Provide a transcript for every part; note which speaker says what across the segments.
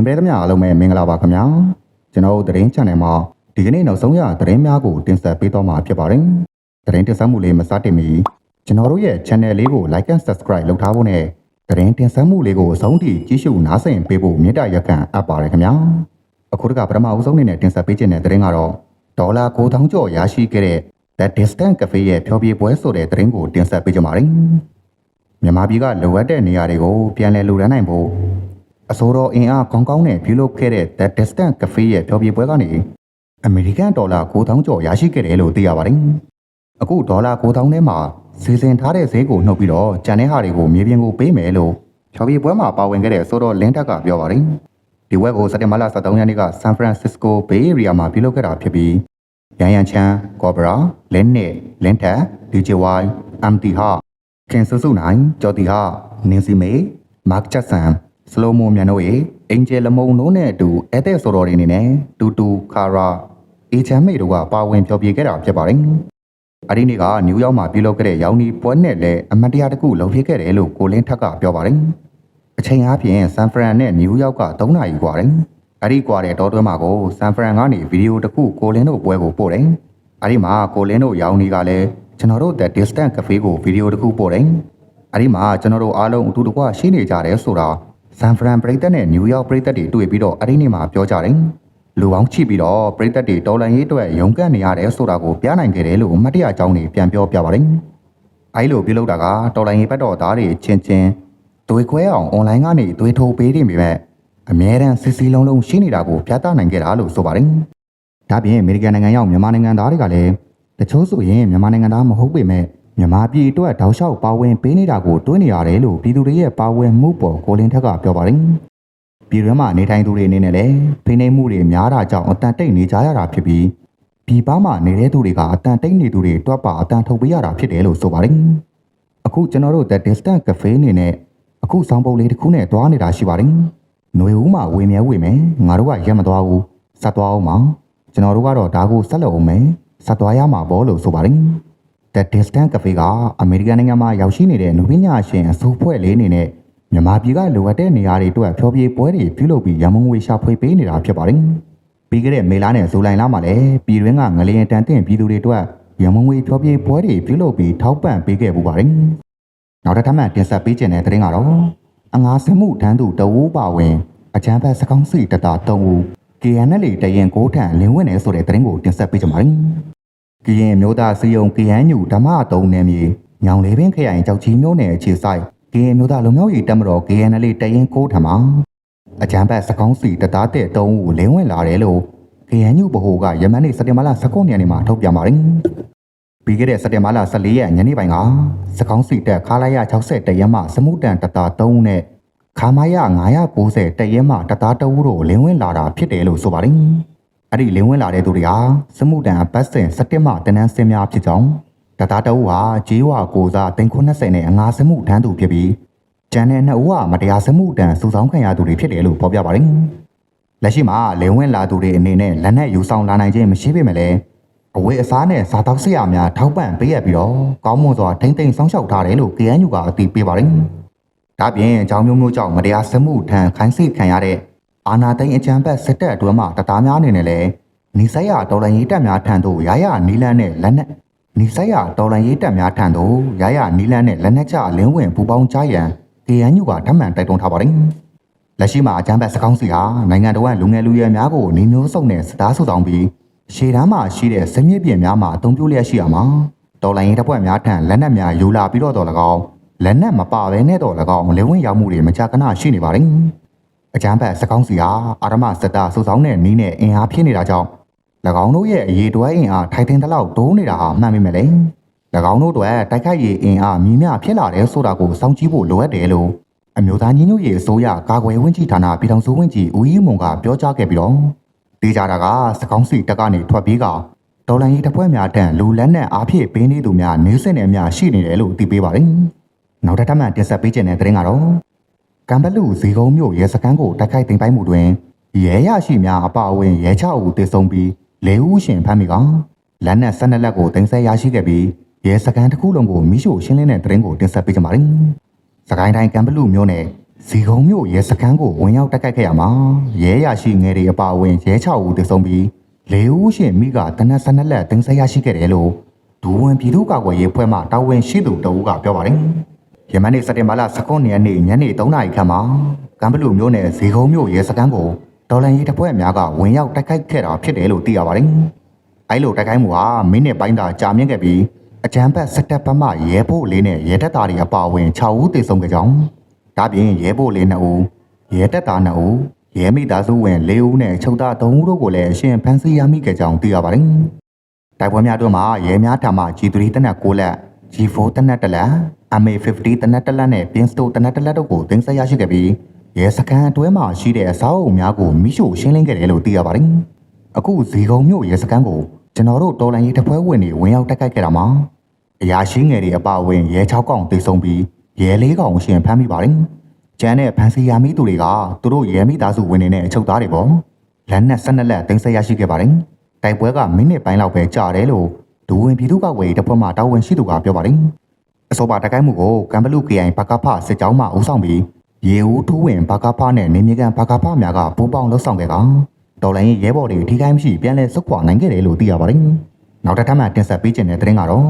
Speaker 1: သတင်းပေးသမျှအားလုံးပဲမင်္ဂလာပါခင်ဗျာကျွန်တော်တို့သတင်း channel မှာဒီကနေ့နောက်ဆုံးရသတင်းများကိုတင်ဆက်ပေးသွားမှာဖြစ်ပါတယ်သတင်းတင်ဆက်မှုလေးမစတင်မီကျွန်တော်တို့ရဲ့ channel လေးကို like and subscribe လုပ်ထားဖို့နဲ့သတင်းတင်ဆက်မှုလေးကိုအဆုံးထိကြည့်ရှုနားဆင်ပေးဖို့မေတ္တာရက်ခံအပ်ပါတယ်ခင်ဗျာအခုတကပထမအဦးဆုံးအနေနဲ့တင်ဆက်ပေးခြင်းတဲ့သတင်းကတော့ဒေါ်လာ9000ကျော်ရရှိခဲ့တဲ့ The Distant Cafe ရဲ့ဖြောပြပွဲဆိုတဲ့သတင်းကိုတင်ဆက်ပေးကြပါမယ်မြန်မာပြည်ကလိုအပ်တဲ့နေရာတွေကိုပြန်လည်လူရန်နိုင်ဖို့ အစိုးရအင်အားကောင်းကောင်းနဲ့ပြုလုပ်ခဲ့တဲ့ The Distant Cafe ရဲ့ဖြောပြပွဲကနေအမေရိကန်ဒေါ်လာ9000ကျော်ရရှိခဲ့တယ်လို့သိရပါတယ်။အခုဒေါ်လာ9000ထဲမှာစီစဉ်ထားတဲ့ဈေးကိုနှုတ်ပြီးတော့ကျန်တဲ့ဟာတွေကိုမြေပြင်ကိုပေးမယ်လို့ဖြောပြပွဲမှာပါဝင်ခဲ့တဲ့ဆိုတော့လင်းတက်ကပြောပါတယ်။ဒီဝက်ကိုစက်တင်ဘာလ23ရက်နေ့က San Francisco Bay Area မှာပြုလုပ်ခဲ့တာဖြစ်ပြီးရန်ရန်ချန်ကော်ဘရာလင်းနဲ့လင်းထက် DJY MT ဟာခင်ဆူဆူနိုင်ကျော်တီဟာနင်းစီမေမတ်ချက်ဆန် စလိုမိုမြန်တို့ရဲ့အင်ဂျယ်လမုံတို့နဲ့အတူအဲ့တဲ့ဆိုတော်တွေအနေနဲ့တူတူခါရာအေချမ်းမေတို့ကပါဝင်ဖျော်ဖြေခဲ့တာဖြစ်ပါတယ်။အဲဒီနေ့ကနယူးယောက်မှာပြုလုပ်ခဲ့တဲ့ရောင်နီပွဲနဲ့လည်းအမတ်တရားတစ်ခုလုပ်ဖြစ်ခဲ့တယ်လို့ကိုလင်းထက်ကပြောပါတယ်။အချိန်အားဖြင့်ဆန်ဖရန်နဲ့နယူးယောက်က3နာရီกว่าတယ်။အဲဒီกว่าတဲ့တောတွင်းမှာကိုဆန်ဖရန်ကနေဗီဒီယိုတစ်ခုကိုလင်းတို့ပွဲကိုပို့တယ်။အဲဒီမှာကိုလင်းတို့ရောင်နီကလည်းကျွန်တော်တို့ The Distant Cafe ကိုဗီဒီယိုတစ်ခုပို့တယ်။အဲဒီမှာကျွန်တော်တို့အားလုံးအတူတကွရှိနေကြတယ်ဆိုတာ ဆန်ဖရန်ပြည်သက်နဲ့နယူးယောက်ပြည်သက်တွေတွေ့ပြီးတော့အဲဒီနေ့မှာပြောကြတယ်။လူပေါင်းချိပြီးတော့ပြည်သက်တွေတော်လန်ရေးအတွက်ရုန်းကန်နေရတယ်ဆိုတာကိုပြနိုင်ခဲ့တယ်လို့အမတ်တရအကြောင်းတွေပြန်ပြောပြပါတယ်။အဲဒီလိုပြုလုပ်တာကတော်လန်ရေးဘက်တော်သားတွေချင်းချင်းသွေးခွဲအောင်အွန်လိုင်းကနေသွေးထိုးပေးနေပေမဲ့အမြဲတမ်းစစ်စီလုံးလုံးရှိနေတာကိုပြသနိုင်ခဲ့တာလို့ဆိုပါတယ်။ဒါပြင်အမေရိကန်နိုင်ငံရောက်မြန်မာနိုင်ငံသားတွေကလည်းတချို့ဆိုရင်မြန်မာနိုင်ငံသားမဟုတ်ပေမဲ့ မြန်မာပြည်အတွက်တောက်လျှောက်ပါဝင်ပေးနေတာကိုတွေးနေရတယ်လို့ပြည်သူတွေရဲ့ပါဝင်မှုပေါ်ကိုလင်းထက်ကပြောပါတယ်။ပြည်တွင်းမှာနေထိုင်သူတွေအနေနဲ့လည်းဖိနှိပ်မှုတွေများတာကြောင့်အတန်တိတ်နေကြရတာဖြစ်ပြီးပြည်ပမှာနေတဲ့သူတွေကအတန်တိတ်နေသူတွေတွက်ပါအတန်ထုတ်ပေးရတာဖြစ်တယ်လို့ဆိုပါတယ်။အခုကျွန်တော်တို့ The Distant Cafe အနေနဲ့အခုဆောင်ပုံလေးတစ်ခုနဲ့တွားနေတာရှိပါတယ်။ຫນွေဦးမှာဝေမြဲဝေမယ်ငါတို့ကရက်မသွားဘူးဆက်သွားအောင်ပါကျွန်တော်တို့ကတော့ဒါကိုဆက်လုပ်အောင်မယ်ဆက်သွားရမှာပေါ့လို့ဆိုပါတယ်။ The Distant Cafe ကအမေရိကန်နိုင်ငံမှာရောက်ရှိနေတဲ့လူပညာရှင်အစိုးဖွဲ့လေးအနေနဲ့မြန်မာပြည်ကလိုအပ်တဲ့နေရာတွေအတွက်ဖျော်ဖြေပွဲတွေပြုလုပ်ပြီးရမုံငွေရှာဖွေပေးနေတာဖြစ်ပါတယ်။ပြီးခဲ့တဲ့မေလနဲ့ဇူလိုင်လမှာလည်းပြည်တွင်းကငလျင်တန်တင်ပြည်သူတွေအတွက်ရမုံငွေဖျော်ဖြေပွဲတွေပြုလုပ်ပြီးထောက်ပံ့ပေးခဲ့ပူပါတယ်။နောက်တစ်ထပ်မှတင်ဆက်ပေးခြင်းတဲ့သတင်းကတော့အငါစမှုတန်းသူတဝူးပါဝင်အချမ်းဘတ်စကောင်းစီတတာ3ဦး KNL တရင်ကိုထန်လင်းဝင်နေဆိုတဲ့သတင်းကိုတင်ဆက်ပေးကြပါမယ်။ ကရင်မျိုးသားစီယုံကရန်ညူဓမ္မတုံနယ်မြေညောင်လေးပင်ခရိုင်ကြောက်ကြီးမျိုးနယ်အခြေဆိုင်ကရင်မျိုးသားလူမျိုးရေးတက်မတော် KNL တရင်ကိုထံမှာအကြမ်းဖက်စကောင်းစီတသားတဲ့တုံးကိုလင်းဝင်လာတယ်လို့ကရန်ညူဗဟိုကယမန်နေ့စက်တင်ဘာလ19ရက်နေ့မှာထုတ်ပြန်ပါတယ်။ပြီးခဲ့တဲ့စက်တင်ဘာလ14ရက်ညနေပိုင်းကစကောင်းစီတက်ခါလိုက်ရ60တရက်မှစမှုတန်တသား3နဲ့ခါမရ990တရက်မှတသားတဝူတို့လင်းဝင်လာတာဖြစ်တယ်လို့ဆိုပါတယ်။ အဲ့ဒီလင်းဝင်လာတဲ့သူတွေဟာစမှုတန်ဘတ်စင်စတက်မှတန်းတန်းစင်များဖြစ်ကြောင်းတသားတဝူဟာဂျေးဝါကိုစား390နဲ့အငါစမှုထမ်းသူဖြစ်ပြီးကျန်တဲ့နှစ်ဦးကမတရားစမှုတန်စုဆောင်းခံရသူတွေဖြစ်တယ်လို့ဖော်ပြပါတယ်။လက်ရှိမှာလင်းဝင်လာသူတွေအနေနဲ့လက်နက်ယူဆောင်လာနိုင်ခြင်းမရှိပေမဲ့လည်းအဝေးအစားနဲ့စားတောက်ဆရာများထောက်ပံ့ပေးရပြီးတော့ကောင်းမွန်စွာထိမ့်သိမ်းဆောင်ရှောက်ထားတယ်လို့ KNU ကအသိပေးပါတယ်။ဒါပြင်အကြောင်းမျိုးမျိုးကြောင့်မတရားစမှုထံခိုင်းစိတ်ခံရတဲ့ အာနာသိန်းအကြံဘက်စစ်တပ်အတွင်းမှာတသားများအနေနဲ့လည်းနေဆက်ရဒေါ်လာရေးတက်များထံသို့ရရနီလန်းနဲ့လက်နက်နေဆက်ရဒေါ်လာရေးတက်များထံသို့ရရနီလန်းနဲ့လက်နက်ချလင်းဝင်ပူပေါင်းကြရန် KNU ကဓာတ်မှန်တိုက်တွန်းထားပါတယ်။လက်ရှိမှာအကြံဘက်စကောင်းစီဟာနိုင်ငံတော်ကလူငယ်လူရွယ်များကိုနေမျိုးစုံနဲ့စတားဆူဆောင်ပြီးရှေ့တန်းမှာရှိတဲ့စမြစ်ပြင်များမှာအသုံးပြုလျက်ရှိရမှာတော်လိုင်းရေးတပ်ဖွဲ့များထံလက်နက်များယူလာပြီးတော့တော်၎င်းလက်နက်မပါဘဲနဲ့တော့၎င်းလေဝင်ရောက်မှုတွေမကြာခဏရှိနေပါတယ်။ အကြမ်းဖက်စကောင်းစီဟာအာရမစက်တာစုဆောင်တဲ့နီးနဲ့အင်အားဖြစ်နေတာကြောင့်၎င်းတို့ရဲ့အရေးတွဲအင်အားထိုက်ထင်းသလောက်တိုးနေတာဟာမှန်ပေမဲ့လည်း၎င်းတို့အတွက်တိုက်ခိုက်ရေးအင်အားမြင့်မြဖြစ်လာတယ်ဆိုတာကိုစောင့်ကြည့်ဖို့လိုအပ်တယ်လို့အမျိုးသားညီညွတ်ရေးအစိုးရကာကွယ်ဝင်ကြီးဌာနပြည်ထောင်စုဝန်ကြီးဦးကြီးမွန်ကပြောကြားခဲ့ပြီးတော့တေးကြတာကစကောင်းစီတက်ကနေထွက်ပြေးကဒေါ်လာရေးတပ်ဖွဲ့များတန်လူလက်နက်အားဖြည့်ပေးနေသူများနေစင်နေများရှိနေတယ်လို့သိပေးပါတယ်။နောက်တစ်ထပ်မှတင်ဆက်ပေးခြင်းတဲ့သတင်းကတော့ ကံပလူဇီကုန်းမြို့ရဲစခန်းကိုတိုက်ခိုက်သိမ်းပိုက်မှုတွင်ရဲရရှိများအပအဝင်ရဲချဦးတေဆုံးပြီးလေဦးရှင်ဖမ်းမိကလက်နက်၁၂လက်ကိုတင်ဆက်ရရှိခဲ့ပြီးရဲစခန်းတစ်ခုလုံးကိုမိရှို့ရှင်းလင်းတဲ့သတင်းကိုတင်ဆက်ပေးကြပါမယ်။စကိုင်းတိုင်းကံပလူမြို့နယ်ဇီကုံမြို့ရဲစခန်းကိုဝင်ရောက်တိုက်ခိုက်ခဲ့ရမှာရဲရရှိငယ်တွေအပါအဝင်ရဲ6ဦးသေဆုံးပြီး၄ဦးရှင်မိကတနက်12လက်တင်ဆက်ရရှိခဲ့တယ်လို့ဒူဝင်ပြည်သူ့ကာကွယ်ရေးဖွဲ့မှတာဝန်ရှိသူတအူးကပြောပါတယ်။ ယမန်နေ့စက်တင်ဘာလ19ရက်နေ့ညနေ3နာရီခန့်မှာကမ်ဘလူမြို့နယ်ဇီကုံမြို့ရဲစခန်းကိုဒေါ်လန်ရေးတပ်ဖွဲ့များကဝင်ရောက်တိုက်ခိုက်ခဲ့တာဖြစ်တယ်လို့သိရပါတယ်။အဲလိုတိုက်ခိုက်မှုဟာမိနစ်ပိုင်းသာကြာမြင့်ခဲ့ပြီးအကြမ်းဖက်စစ်တပ်ဘက်မှရဲဖို့လေးနဲ့ရဲတပ်သားတွေအပါအဝင်6ဦးသေဆုံးခဲ့ကြောင်းဒါပြင်ရဲဖို့လေး2ဦးရဲတပ်သား2ဦးရဲမိသားစုဝင်4ဦးနဲ့ချုပ်သား3ဦးတို့ကိုလည်းအရှင်ဖမ်းဆီးရမိခဲ့ကြောင်းသိရပါတယ်။တိုက်ပွဲများတို့မှာရဲများထံမှ G3 တနက်6လက် G4 တနက်1လက် MA50 တနက်1လက်နဲ့ Pinsto တနက်1လက်တို့ကိုတင်ဆက်ရရှိခဲ့ပြီးရဲစခန်းအတွင်းမှာရှိတဲ့အဆောက်အုံများကိုမိရှို့ရှင်းလင်းခဲ့တယ်လို့သိရပါတယ်။အခုဇီကုံမြို့ရဲစခန်းကိုကျွန်တော်တို့တော်လန်ရေးတပ်ဖွဲ့ဝင်တွေဝင်ရောက်တိုက်ခိုက်ခဲ့တာမှာအရာရှိငယ်တွေအပါအဝင်ရဲ6កောင်တိတ်ဆုံးပြီးရဲ၄កောင်အရှင်ဖမ်းမိပါတယ်။ကျန်တဲ့ဖမ်းဆီးရမိသူတွေကသူတို့ရဲမိသားစုဝင်တွေနဲ့အချုပ်သားတွေပေါ့။လက်နက်12လက်တင်ဆက်ရရှိခဲ့ပါတယ်။တိုက်ပွဲကမိနစ်ပိုင်းလောက်ပဲကြာတယ်လို့ ဒူဝင်ပြည်သူ့ကောက်ဝေးတပ်ဖွဲ့မှတာဝန်ရှိသူကပြောပါတယ်။အဆိုပါတိုက်ခိုက်မှုကိုကမ်ဘလူ KI ဘကဖစစ်ကြောင်းမှဦးဆောင်ပြီးရေဦးထူးဝင်ဘကဖနဲ့နေမြေကန်ဘကဖများကပူးပေါင်းလှုပ်ဆောင်ခဲ့ကတော်လိုင်းရဲဘော်တွေထိခိုက်မရှိပြန်လည်စုခွာနိုင်ခဲ့တယ်လို့သိရပါတယ်။နောက်တစ်ထပ်မှတင်ဆက်ပေးခြင်းတဲ့သတင်းကတော့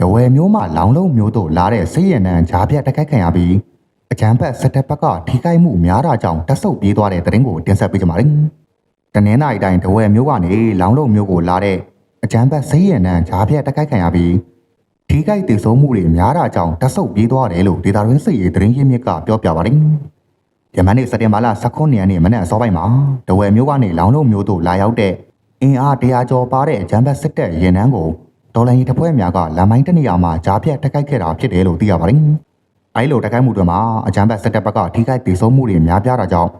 Speaker 1: ဒဝယ်မျိုးမှလောင်းလုံးမျိုးတို့လာတဲ့စိတ်ရနံဂျားပြတ်တိုက်ခိုက်ခံရပြီးအကြမ်းဖက်စစ်တပ်ဘက်ကထိခိုက်မှုများတာကြောင့်တက်ဆုပ်ပြေးသွားတဲ့သတင်းကိုတင်ဆက်ပေးကြပါမယ်။တနင်္လာရီတိုင်းဒဝယ်မျိုးကနေလောင်းလုံးမျိုးကိုလာတဲ့ အကြမ်းဖက်စိတ်ရနံဂျားပြတ်တိုက်ခိုက်ခံရပြီးထိခိုက်ဒေဆုံးမှုတွေများတာကြောင့်တက်ဆုပ်ပြေးသွားတယ်လို့ဒေတာရင်းစစ်ရေးသတင်းရင်းမြစ်ကပြောပြပါတယ်။ယမန်နေ့စက်တင်ဘာလ19ရက်နေ့မနက်အစောပိုင်းမှာဒဝယ်မျိုးကနေလောင်းလုံးမျိုးတို့လာရောက်တဲ့အင်အားတရာကျော်ပါတဲ့အကြမ်းဖက်စစ်တပ်ရင်နှန်းကိုဒေါ်လာရေးတပ်ဖွဲ့များကလမ်းမိုင်းတနေရာမှာကြားဖြတ်တိုက်ခိုက်ခဲ့တာဖြစ်တယ်လို့သိရပါတယ်။အဲဒီလိုတိုက်ခိုက်မှုတွေမှာအကြမ်းဖက်စစ်တပ်ဘက်ကထိခိုက်ဒေဆုံးမှုတွေများပြားတာကြောင့်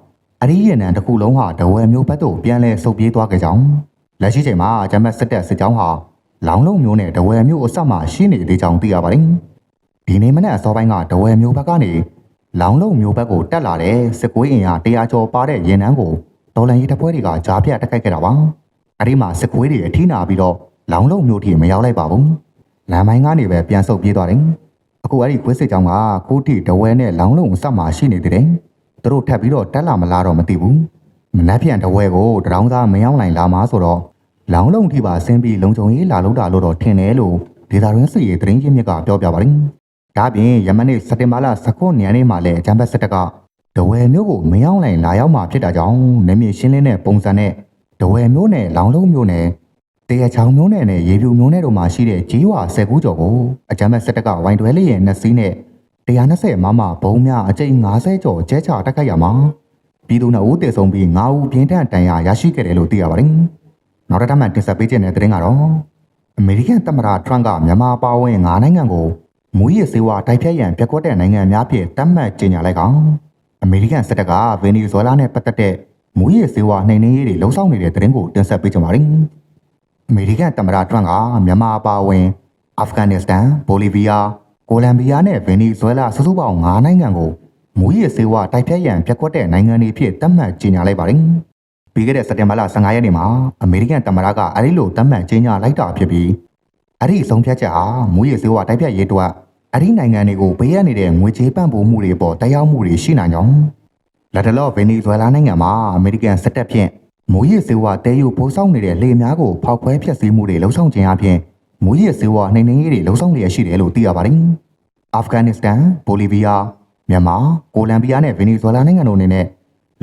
Speaker 1: အရီးရင်နံတစ်ခုလုံးဟာဒဝယ်မျိုးဘက်သို့ပြန်လည်ဆုတ်ပြေးသွားခဲ့ကြောင်း လက်ရှိချိန်မှာအကြမ်းဖက်စစ်တပ်စစ်ကြောင်းဟာလောင်လုံးမျိုးနဲ့ဒဝယ်မျိုးအဆက်မှာရှိနေသေးကြောင်းသိရပါတယ်။ဒီနေ့မနေ့အစောပိုင်းကဒဝယ်မျိုးဘက်ကနေလောင်လုံးမျိုးဘက်ကိုတက်လာတဲ့စစ်ကွေးအင်အားတရားကျော်ပါတဲ့ရင်နှန်းကိုဒေါ်လန်ရေးတပ်ဖွဲ့တွေကကြားဖြတ်တိုက်ခိုက်ခဲ့တာပါ။အဲဒီမှာစစ်ကွေးတွေအထိနာပြီးတော့လောင်လုံးမျိုးထိမရောက်လိုက်ပါဘူး။လမ်းမိုင်းကနေပဲပြန်ဆုတ်ပြေးသွားတယ်။အခုအဲ့ဒီခွေးစစ်ကြောင်းကကိုတီဒဝဲနဲ့လောင်လုံးအဆက်မှာရှိနေသေးတယ်။သူတို့ထပ်ပြီးတော့တက်လာမလားတော့မသိဘူး။ မနှက်ပြန်ဒဝဲကိုတရောင်းသားမရောက်နိုင်လာမှာဆိုတော့လောင်လုံးထိပါဆင်းပြီးလုံခြုံရေးလာလို့တာလို့တော့ထင်တယ်လို့ဒေတာရင်းစစ်ရေးသတင်းရင်းမြစ်ကပြောပြပါတယ်။ဒါပြင်ယမန်နေ့စက်တင်ဘာလ19ရက်နေ့မှာလည်းဂျမ်ဘတ်စစ်တပ်ကဒဝဲမျိုးကိုမရောက်နိုင်လာရောက်မှာဖြစ်တာကြောင့်နေမြေရှင်းလင်းတဲ့ပုံစံနဲ့ဒဝဲမျိုးနဲ့လောင်လုံးမျိုးနဲ့တရချောင်မျိုးနဲ့နဲ့ရေပြူမျိုးနဲ့တို့မှာရှိတဲ့ကြီးဝါ၁၀ခုကျော်ကိုအကြမ်းဖက်စစ်တပ်ကဝိုင်းတွဲလေးရဲ့နှစ်စီးနဲ့120မမဘုံများအကျိန်90ကျော်ကျဲချတက်ခိုက်ရမှာ ပြည်သူ့နှုတ်တည်ဆုံးပြီး9ဦးပြင်းထန်တန်ရာရရှိခဲ့တယ်လို့သိရပါတယ်။နောက်တစ်ထပ်မှတင်ဆက်ပေးခြင်းတဲ့သတင်းကတော့အမေရိကန်သမ္မတထရန့်ကမြန်မာပါဝင်9နိုင်ငံကိုမူရစ်စေဝါတိုက်ဖြတ်ရန်ပြက်ကွက်တဲ့နိုင်ငံများဖြင့်တတ်မှတ်ကြေညာလိုက်ကောင်အမေရိကန်စစ်တပ်ကဗင်နီဇွဲလားနဲ့ပတ်သက်တဲ့မူရစ်စေဝါနှိမ်နင်းရေးတွေလှုံ့ဆော်နေတဲ့သတင်းကိုတင်ဆက်ပေးကြပါမယ်။အမေရိကန်သမ္မတထရန့်ကမြန်မာအပါအဝင်အာဖဂန်နစ္စတန်ဘိုလီဗီးယားကိုလံဘီယာနဲ့ဗင်နီဇွဲလားစုစုပေါင်း9နိုင်ငံကို မူရစ်စေဝါတိုက်ဖြတ်ရန်ပြက်ကွက်တဲ့နိုင်ငံတွေဖြစ်သတ်မှတ်ကြေညာလိုက်ပါတယ်။ပြီးခဲ့တဲ့စက်တင်ဘာလ15ရက်နေ့မှာအမေရိကန်သမ္မတကအဲဒီလိုသတ်မှတ်ကြေညာလိုက်တာဖြစ်ပြီးအဲ့ဒီဆုံးဖြတ်ချက်ဟာမူရစ်စေဝါတိုက်ဖြတ်ရေးအတွက်အဲ့ဒီနိုင်ငံတွေကိုပေးရနေတဲ့ငွေကြေးပံ့ပိုးမှုတွေပေါ်တရားမှုတွေရှိနိုင်ကြောင်းလက်တလော့ဗင်နီဇွဲလားနိုင်ငံမှာအမေရိကန်စစ်တပ်ဖြင့်မူရစ်စေဝါတဲယူပိုးဆောင်နေတဲ့လေများကိုဖောက်ခွဲဖျက်ဆီးမှုတွေလှုံ့ဆော်ခြင်းအပြင်မူရစ်စေဝါနှိမ်နင်းရေးတွေလှုံ့ဆော်လျက်ရှိတယ်လို့သိရပါတယ်။အာဖဂန်နစ္စတန်၊ဘိုလီဗီးယား၊ မြန်မာ၊ကိုလံဘီယာနဲ့ဗင်နီဇွဲလားနိုင်ငံတို့အနေနဲ့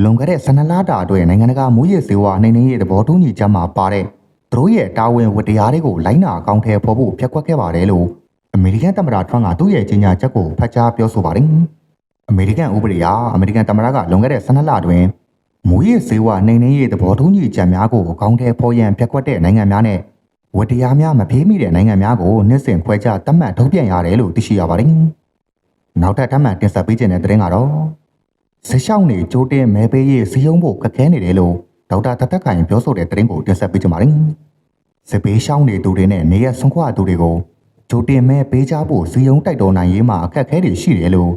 Speaker 1: လွန်ခဲ့တဲ့12လတာအတွင်းနိုင်ငံတကာမူရစ်စေဝါနှိမ်နင်းရေးသဘောတူညီချက်မှာပါတဲ့သူတို့ရဲ့တာဝန်ဝတ္တရားတွေကိုလိုက်နာအကောင့်ထဲပေါ်ဖို့ဖျက်ကွက်ခဲ့ပါတယ်လို့အမေရိကန်သမ္မတထရန့်ကသူ့ရဲ့ကြေညာချက်ကိုဖတ်ကြားပြောဆိုပါတယ်။အမေရိကန်ဥပဒေအရအမေရိကန်သမ္မတကလွန်ခဲ့တဲ့12လအတွင်းမူရစ်စေဝါနှိမ်နှင်းရေးသဘောတူညီချက်များကိုအကောင့်ထဲပေါ်ရန်ဖျက်ကွက်တဲ့နိုင်ငံများနဲ့ဝတ္တရားများမဖေးမိတဲ့နိုင်ငံများကိုနှစ်စဉ်ခွဲခြားသတ်မှတ်ထုတ်ပြန်ရတယ်လို့သိရှိရပါတယ်။ နောက်ထပ်ထပ်မံတင်ဆက်ပေးခြင်းတဲ့သတင်းကတော့ဆက်ရှောင်းနေကြိုးတင်မဲပေးရေးစီယုံဖို့ခက်ခဲနေတယ်လို့ဒေါက်တာတသက်ခိုင်ပြောဆိုတဲ့သတင်းကိုတင်ဆက်ပေးကြပါမယ်။စစ်ပေးရှောင်းနေသူတွေနဲ့နေရဆွန်ခွာသူတွေကိုကြိုးတင်မဲပေးကြဖို့စီယုံတိုက်တော်နိုင်ရေးမှာအခက်အခဲတွေရှိတယ်လို့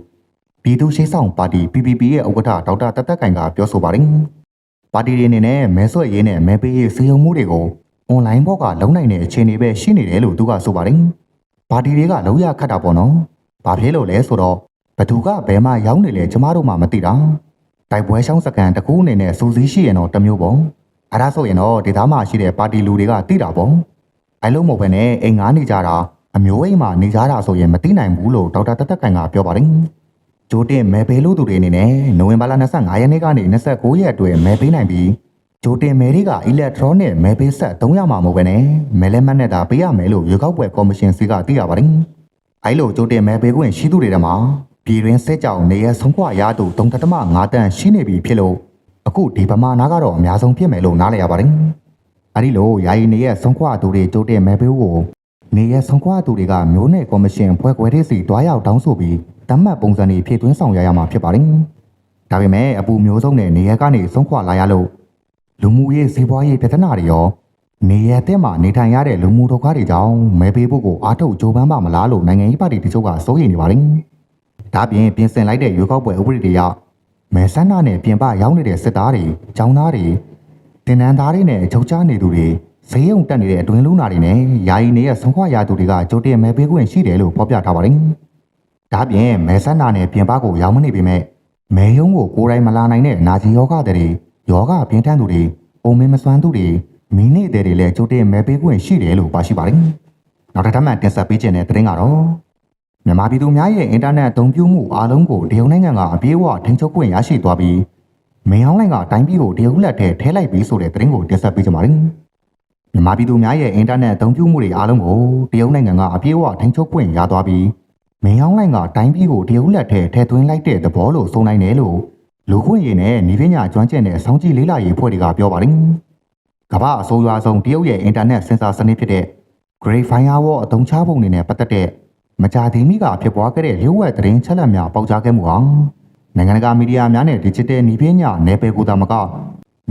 Speaker 1: ပြည်သူ့ရှေ့ဆောင်ပါတီ PPP ရဲ့ဥက္ကဋ္ဌဒေါက်တာတသက်ခိုင်ကပြောဆိုပါတယ်။ပါတီတွေအနေနဲ့မဲဆွဲရေးနဲ့မဲပေးရေးစီယုံမှုတွေကိုအွန်လိုင်းဘောကလုံနိုင်တဲ့အခြေအနေပဲရှိနေတယ်လို့သူကဆိုပါတယ်။ပါတီတွေကလုံရခတ်တာပေါ့နော်။ ဘာဖြစ်လို့လဲဆိုတော့ဘသူကဘယ်မှရောက်နေလဲကျမတို့မှမသိတာတိုက်ပွဲရှောင်းစကန်တစ်ခုအနေနဲ့စူးစီးရှိရင်တော့တစ်မျိုးပေါ့အဲ့ဒါဆိုရင်တော့ဒေသမှာရှိတဲ့ပါတီလူတွေကသိတာပေါ့အဲ့လိုမဟုတ်ဘဲနဲ့အိမ်ငားနေကြတာအမျိုးအိမ်မှာနေကြတာဆိုရင်မသိနိုင်ဘူးလို့ဒေါက်တာတက်တက်ကန်ကပြောပါတယ်ကျိုးတင်မဲပေးလို့သူတွေအနေနဲ့နိုဝင်ဘာလ25ရက်နေ့ကနေ29ရက်အတွင်းမဲပေးနိုင်ပြီးကျိုးတင်မဲတွေက electronic မဲပေးဆက်300မှာမဟုတ်ဘဲနဲ့မဲလက်မှတ်နဲ့သာပေးရမယ်လို့ရွေးကောက်ပွဲကော်မရှင်စီကသိရပါတယ် အဲ့လိုကျိုးတင်မဲပေးခွင့်ရှိသူတွေထဲမှာပြည်တွင်းစစ်ကြောင်နေရဆုံးခွာရသူ3.5တန်းရှိနေပြီဖြစ်လို့အခုဒီပမာဏကတော့အများဆုံးဖြစ်မယ်လို့နားလည်ရပါတယ်အဲ့ဒီလိုယာယီနေရဆုံးခွာသူတွေကျိုးတင်မဲပေးဖို့နေရဆုံးခွာသူတွေကမျိုးနယ်ကော်မရှင်ဖွဲ့ခွဲတဲ့စီတွားရောက်တောင်းဆိုပြီးတတ်မှတ်ပုံစံတွေဖြည့်သွင်းဆောင်ရရမှာဖြစ်ပါတယ်။ဒါပေမဲ့အပူမျိုးစုံနဲ့နေရကနေဆုံးခွာလာရလို့လူမှုရေးစီးပွားရေးပြဿနာတွေရော နေရတဲ့မှာနေထိုင်ရတဲ့လူမှုဒုက္ခတွေကြောင့်မဲပေးဖို့ကိုအားထုတ်ကြိုးပမ်းပါမလားလို့နိုင်ငံရေးပါတီတချို့ကစိုးရိမ်နေပါတယ်။ဒါပြင်ပြင်ဆင်လိုက်တဲ့ရွေးကောက်ပွဲဥပဒေတွေရောက်မဲဆန္ဒနဲ့ပြင်ပရောက်နေတဲ့စစ်သားတွေ၊ចောင်းသားတွေတင်နန်းသားတွေနဲ့ချုပ်ချနေသူတွေဈေးရုံတက်နေတဲ့အတွင်းလူနာတွေနဲ့ယာယီနေရဆုံးခွာရသူတွေကကြိုတင်မဲပေးခွင့်ရှိတယ်လို့ဖော်ပြထားပါတယ်။ဒါပြင်မဲဆန္ဒနဲ့ပြင်ပကိုရောက်မနေပေမဲ့မဲယုံကိုကိုယ်တိုင်မလာနိုင်တဲ့နာကြီးယောဂတွေယောဂပြင်းထန်သူတွေပုံမင်းမစွမ်းသူတွေ မိနစ်တွေတွေလည်းကြိုတင်မဲပေးခွင့်ရှိတယ်လို့ပါရှိပါတယ်။နောက်တစ်ထပ်မှတင်ဆက်ပေးခြင်းတဲ့သတင်းကတော့မြန်မာပြည်သူများရဲ့အင်တာနက်အသုံးပြုမှုအားလုံးကိုတရုတ်နိုင်ငံကအပြေးအဝထိန်းချုပ်ခွင့်ရရှိသွားပြီးမင်းအောင်လိုင်ကတိုင်းပြည်ကိုတရုတ်လက်ထဲထဲလိုက်ပြီးဆိုတဲ့သတင်းကိုတင်ဆက်ပေးကြပါမယ်။မြန်မာပြည်သူများရဲ့အင်တာနက်အသုံးပြုမှုတွေအားလုံးကိုတရုတ်နိုင်ငံကအပြည့်အဝထိန်းချုပ်ခွင့်ရသွားပြီးမင်းအောင်လှိုင်ကတိုင်းပြည်ကိုတရုတ်လက်ထဲထည့်သွင်းလိုက်တဲ့သဘောလို့ဆိုနိုင်တယ်လို့လူခွင့်ရည်နဲ့ညီပညာကျွမ်းကျင်တဲ့စောင့်ကြည့်လေးလာရေးဖွဲ့တွေကပြောပါတယ်။ ကမ္ဘာအဆိုးရွားဆုံးတရုတ်ရဲ့အင်တာနက်စင်ဆာစနစ်ဖြစ်တဲ့ Great Firewall အသုံးချပုံတွေနဲ့ပတ်သက်တဲ့မကြာသေးမီကဖြစ်ပွားခဲ့တဲ့လျှို့ဝှက်သတင်းချက်လက်များပေါက်ကြားခဲ့မှုဟာနိုင်ငံတကာမီဒီယာများနဲ့ digital ညီပညာနယ်ပယ်ကိုသာမက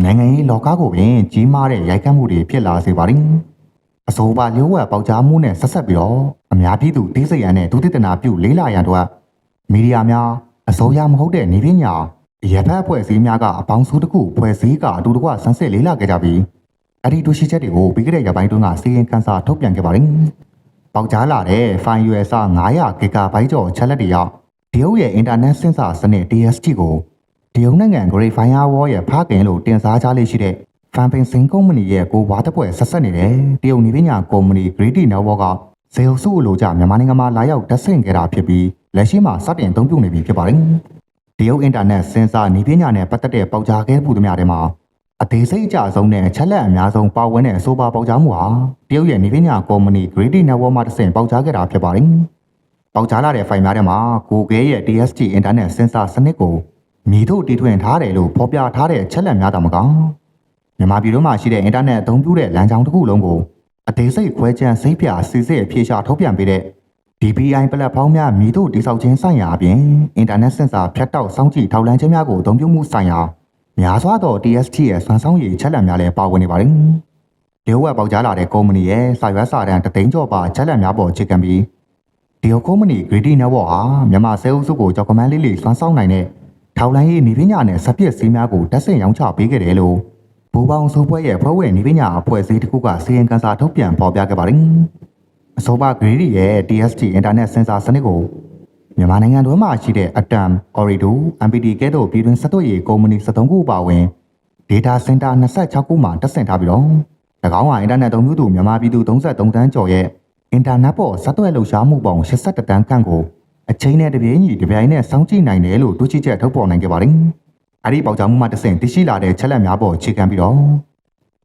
Speaker 1: နိုင်ငံရေးလောကကိုပင်ကြီးမားတဲ့ရိုက်ခတ်မှုတွေဖြစ်လာစေပါတယ်။အဆိုပါလျှို့ဝှက်ပေါက်ကြားမှုနဲ့ဆက်ဆက်ပြီးတော့အများပြည်သူတိစိတ်ရန်နဲ့ဒုတိယနာပြုလေးလာရန်တို့မီဒီယာများအစိုးရမဟုတ်တဲ့နေပညာရဖက်အဖွဲ့အစည်းများကအပေါင်းစုတစ်ခုဖွဲ့စည်းကအတူတကွဆန်းစစ်လေးလာခဲ့ကြပြီး အဲ့ဒီတို့ရှိချက်တွေကိုပြီးခဲ့တဲ့ရက်ပိုင်းတွင်းကစီရင်ကန်စာထုတ်ပြန်ခဲ့ပါတယ်။ပေါက်ကြားလာတဲ့ file US 900 GB ကျော်ချက်လက်တွေရောက်တရုတ်ရဲ့ internet စင်ဆာစနစ် DST ကိုတရုတ်နိုင်ငံ Great Firewall ရဲ့ဖခင်လို့တင်စားကြလေးရှိတဲ့ Fan Ping Sing Company ရဲ့ကိုဝါတပ်ဖွဲ့ဆက်ဆက်နေတဲ့တရုတ်နေပညာကုမ္ပဏီ Great Network ကဇေယုစုအလိုကြမြန်မာနိုင်ငံမှာလာရောက်တက်ဆင့်ခဲ့တာဖြစ်ပြီးလက်ရှိမှာစတင်အသုံးပြုနေပြီဖြစ်ပါတယ်။တရုတ်အင်တာနက်စင်ဆာနေပညာနဲ့ပတ်သက်တဲ့ပေါက်ကြားခဲ့မှုတွေများထဲမှာ အသေးစိတ်အကြဆုံးနဲ့အချက်လက်အများဆုံးပါဝင်တဲ့အဆိုပါပေါက်ကြားမှုဟာတရုတ်ရဲ့နေပညာကုမ္ပဏီ Great Network မှတစ်ဆင့်ပေါက်ကြားခဲ့တာဖြစ်ပါတယ်။ပေါက်ကြားလာတဲ့ဖိုင်များထဲမှာ Google ရဲ့ DST Internet Sensor စနစ်ကိုမြေတို့တီထွင်ထားတယ်လို့ဖော်ပြထားတဲ့အချက်လက်များတောင်မကောင်းမြန်မာပြည်တွင်းမှာရှိတဲ့အင်တာနက်အသုံးပြုတဲ့လမ်းကြောင်းတစ်ခုလုံးကိုအသေးစိတ်ခွဲခြမ်းစိတ်ပြစစ်စစ်အဖြေရှာထုတ်ပြန်ပေးတဲ့ DPI ပလက်ဖောင်းများမြေတို့တိစောက်ခြင်းဆိုင်ရာအပြင်အင်တာနက်စင်ဆာဖြတ်တောက်စောင့်ကြည့်ထောက်လှမ်းခြင်းများကိုအသုံးပြုမှုဆိုင်ရာ များစွာသော TST ရဲ့စွမ်းဆောင်ရည်ချက်လက်များလည်းပါဝင်နေပါတယ်။ဒီဝက်ပေါက်ကြားလာတဲ့ကုမ္ပဏီရဲ့စာရွက်စာတမ်းတသိန်းကျော်ပါချက်လက်များပေါ်အခြေခံပြီးဒီကုမ္ပဏီ Greedy Network ဟာမြန်မာဆဲအုပ်စုကိုကြောက်ကမန်းလေးလေးစွမ်းဆောင်နိုင်တဲ့ထောက်လိုင်းရေးနေပညာနဲ့စပစ်စည်းများကိုတက်ဆင့်ရောင်းချပေးခဲ့တယ်လို့ဘူပေါင်းစုပွဲရဲ့ဖွဲ့ဝင်နေပညာအဖွဲ့အစည်းတစ်ခုကစီရင်ကန်စာထုတ်ပြန်ဖော်ပြခဲ့ပါတယ်။အဆိုပါ Greedy ရဲ့ DST Internet Sensor စနစ်ကို မြန်မာနိုင်ငံတွင်းမှာရှိတဲ့ Atom, Orido, MPT ကဲ့သို့ပြည်တွင်းစက်သွေးရေးကုမ္ပဏီ73ခုပါဝင် Data Center 26ခုမှတက်ဆင့်ထားပြီးတော့၎င်းဟာအင်တာနက်သုံးမျိုးသူမြန်မာပြည်သူ33တန်းကျော်ရဲ့အင်တာနက်ပေါ်စက်သွယ်လှူရှားမှုပေါင်း82တန်းခန့်ကိုအချိန်နဲ့တပြေးညီတပြိုင်နက်စောင့်ကြည့်နိုင်တယ်လို့တွေးကြည့်ချက်ထုတ်ပေါ်နိုင်ခဲ့ပါတယ်။အဲဒီပေါက်ကြားမှုမှတဆင့်သိရှိလာတဲ့ချက်လက်များပေါ်အခြေခံပြီးတော့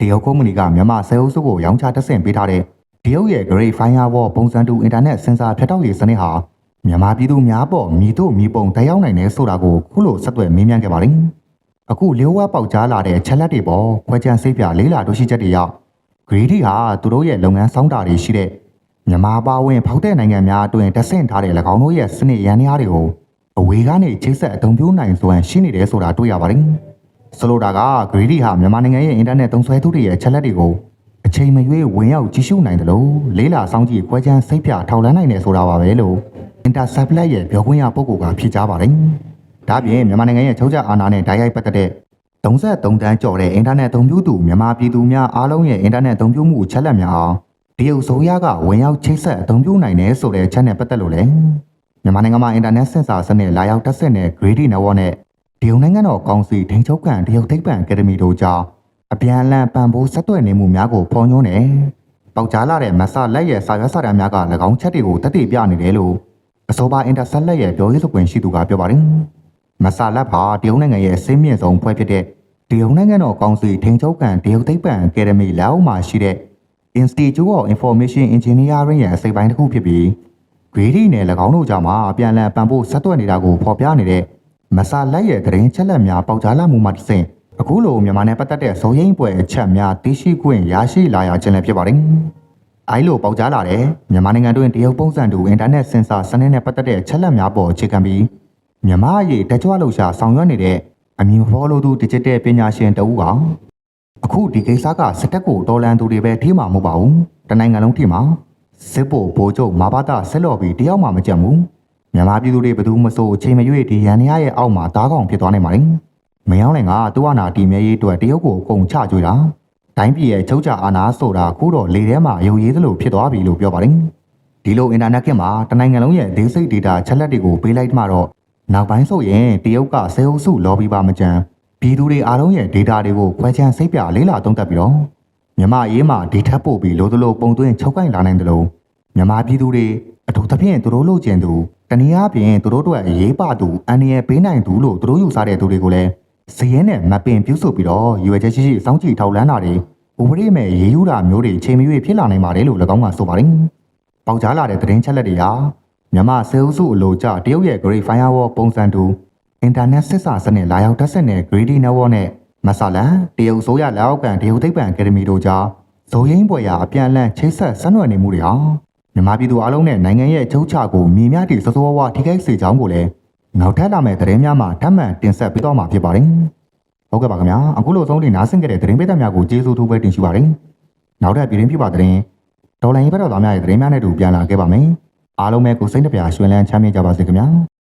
Speaker 1: တရုတ်ကုမ္ပဏီကမြန်မာဆဲအုပ်စုကိုရောင်းချတက်ဆင့်ပေးထားတဲ့တရုတ်ရဲ့ Great Firewall ပုံစံတူအင်တာနက်စင်ဆာဖြတ်တောက်ရေးစနစ်ဟာ မြန်မာပြည်သူများပေါ်မြည်တို့မြည်ပုံတက်ရောက်နိုင်တယ်ဆိုတာကိုခုလိုဆက်သွယ်မေးမြန်းခဲ့ပါတယ်။အခုလျှို့ဝှက်ပေါက်ကြားလာတဲ့ချက်လက်တွေပေါ်ခွဲခြမ်းစိတ်ပြလေးလာတို့ရှိချက်တွေရောက် Greedy ဟာသူတို့ရဲ့လုပ်ငန်းဆောင်တာတွေရှိတဲ့မြန်မာပါဝင်ဖောက်တဲ့နိုင်ငံများအတွင်းတက်ဆင့်ထားတဲ့၎င်းတို့ရဲ့စနစ်ရန်ရားတွေကိုအဝေးကနေချိတ်ဆက်အသုံးပြုနိုင်စွမ်းရှိနေတယ်ဆိုတာတွေ့ရပါတယ်။ဆိုလိုတာက Greedy ဟာမြန်မာနိုင်ငံရဲ့အင်တာနက်သုံးစွဲသူတွေရဲ့ချက်လက်တွေကိုအချိန်မရွေးဝင်ရောက်ကြည့်ရှုနိုင်တယ်လို့လေးလာဆောင်ကြည့်ခွဲခြမ်းစိတ်ပြထောက်လန်းနိုင်တယ်ဆိုတာပါပဲလို့ Intercept ရဲ့ပြောခွင့်ရပုဂ္ဂိုလ်ကဖြေကြားပါတယ်။ဒါပြင်မြန်မာနိုင်ငံရဲ့ချုပ်ချအာဏာနဲ့ဓာတ်ရိုက်ပတ်သက်တဲ့33တန်းကျော်တဲ့အင်တာနက်သုံးပြုသူမြန်မာပြည်သူများအားလုံးရဲ့အင်တာနက်သုံးပြုမှုချက်လက်များအောင်တရုတ်ဆိုရကဝင်ရောက်ချိတ်ဆက်အသုံးပြုနိုင်တယ်ဆိုတဲ့ချက်နဲ့ပတ်သက်လို့လည်းမြန်မာနိုင်ငံမှာအင်တာနက်စင်ဆာစနစ်လာရောက်တက်ဆက်တဲ့ Grady Network နဲ့ဒီုံနိုင်ငံတော်ကောင်စီထိန်းချုပ်ကန်တရုတ်သိပ္ပံအကယ်ဒမီတို့ကြောင့်အပြန်အလှန်ပံ့ပိုးဆက်သွယ်နေမှုများကိုဖော်ညွှန်းတယ်။ပေါက်ကြားလာတဲ့မဆလက်ရဲ့စာရွက်စာတမ်းများက၎င်းချက်တွေကိုတက်တည်ပြနေတယ်လို့ အဆိုပါအင်တာဆက်လက်ရဲ့ပြောရေးဆိုခွင့်ရှိသူကပြောပါတယ်။မဆလက်ဟာတရုတ်နိုင်ငံရဲ့စိမ့်မြင့်ဆုံးဖွဲ့ဖြစ်တဲ့တရုတ်နိုင်ငံတော်ကောင်စီထိန်းချုပ်ကန်တရုတ်သိပ္ပံအကယ်ဒမီလက်အောက်မှာရှိတဲ့ Institute of Information Engineering ရဲ့အစိပ်ပိုင်းတစ်ခုဖြစ်ပြီး Grady နဲ့၎င်းတို့ကြားမှာအပြန်အလှန်ပံ့ပိုးဆက်သွယ်နေတာကိုဖော်ပြနေတဲ့မဆာလက်ရဲ့သတင်းချက်လက်များပေါက်ကြားလာမှုမှတစ်ဆင့်အခုလိုမြန်မာနယ်ပတ်သက်တဲ့ဇုံရင်းပွဲအချက်များသိရှိခွင့်ရရှိလာရခြင်းလည်းဖြစ်ပါတယ်။ အဲလိုပေါက်ကြားလာတဲ့မြန်မာနိုင်ငံတွင်တရုတ်ပုံစံတူအင်တာနက်စင်ဆာစနစ်နဲ့ပတ်သက်တဲ့ချက်လက်များပေါ်အခြေခံပြီးမြန်မာအရေးတကြွလှုပ်ရှားဆောင်ရွက်နေတဲ့အမည်ဖော်လို့သူ digital ပညာရှင်တဦးကအခုဒီကိစ္စကစတက်ကိုတော်လန်သူတွေပဲထိမှာမဟုတ်ပါဘူး။တနိုင်ငံလုံးထိမှာစစ်ဖို့ဘိုးချုပ်မာဘာတာဆက်လော်ပြီးတယောက်မှမကြက်ဘူးမြန်မာပြည်သူတွေဘယ်သူမှမဆိုအချိန်မရွေးဒီရန်ရရဲ့အောက်မှာတားကောင်ဖြစ်သွားနိုင်ပါလိမ့်မယောင်းလည်းကသူ့အနာတီမြဲရေးအတွက်တရုတ်ကိုအကုန်ချကြွေးတာ တိုင်းပြည်ရဲ့ချုပ်ချအာဏာဆိုတာခုတော့လေထဲမှာရုပ်ရည်သလိုဖြစ်သွားပြီလို့ပြောပါတယ်ဒီလိုအင်တာနက်ခေတ်မှာတနိုင်ငံလုံးရဲ့ဒေးစိတ်ဒေတာချက်လက်တွေကိုပေးလိုက်မှတော့နောက်ပိုင်းဆိုရင်တရုတ်ကစေအုပ်စုလော်ဘီပါမကြံပြည်သူတွေအားလုံးရဲ့ဒေတာတွေကိုခွဲခြမ်းစိတ်ပြလေးလာသုံးသပ်ပြီးတော့မြန်မာရေးမှာဒီထက်ပို့ပြီးလိုသလိုပုံသွင်းချုပ်ကိုင်လာနိုင်တယ်လို့မြန်မာပြည်သူတွေအထူးသဖြင့်သူတို့လိုချင်သူတနည်းအားဖြင့်သူတို့တို့အရေးပါသူအန်ရယ်ပေးနိုင်သူလို့သူတို့ယူဆတဲ့သူတွေကိုလည်း စည်ရဲနဲ့မပင်ပြုစုပြီးတော့ရွယ်ချက်ရှိရှိစောင့်ကြည့်ထောက်လန်းတာတွေဥပဒေမဲ့ရေးယူတာမျိုးတွေချိန်မရွေးဖြစ်လာနိုင်ပါတယ်လို့၎င်းကဆိုပါတယ်။ပေါက်ကြားလာတဲ့သတင်းချက်လက်တွေဟာမြန်မာဆဲအုပ်စုအလိုကျတရုတ်ရဲ့ Great Firewall ပုံစံတူအင်တာနက်စစ်စာစနစ်လာရောက်တက်ဆက်တဲ့ Grady Network နဲ့မဆလန်တရုတ်ဆိုရလက်အောက်ကန်တရုတ်သိပ္ပံအကယ်ဒမီတို့ကြားဇိုရင်းပွဲရာအပြန်အလှန်ချိတ်ဆက်ဆက်နွယ်နေမှုတွေဟာမြန်မာပြည်သူအလုံးနဲ့နိုင်ငံရဲ့ချုပ်ချကိုမြေမြတိစောစောဝါထိခိုက်စေကြောင်းကိုလည်း နောက်ထပ်လာမယ့်သတင်းများမှာထပ်မံတင်ဆက်ပေးတော့မှာဖြစ်ပါတယ်။ဟုတ်ကဲ့ပါခင်ဗျာအခုလိုဆုံးတင်နားဆင်ကြတဲ့သတင်းပေးသက်များကိုကျေးဇူးထူးပဲတင်ရှိပါတယ်။နောက်ထပ်ပြည်တွင်းပြပါသတင်းဒေါ်လာရေးဘက်တော်သားများရဲ့သတင်းများနဲ့တူပြန်လာခဲ့ပါမယ်။အားလုံးပဲကိုစိတ်နှပြရွှင်လန်းချမ်းမြေ့ကြပါစေခင်ဗျာ။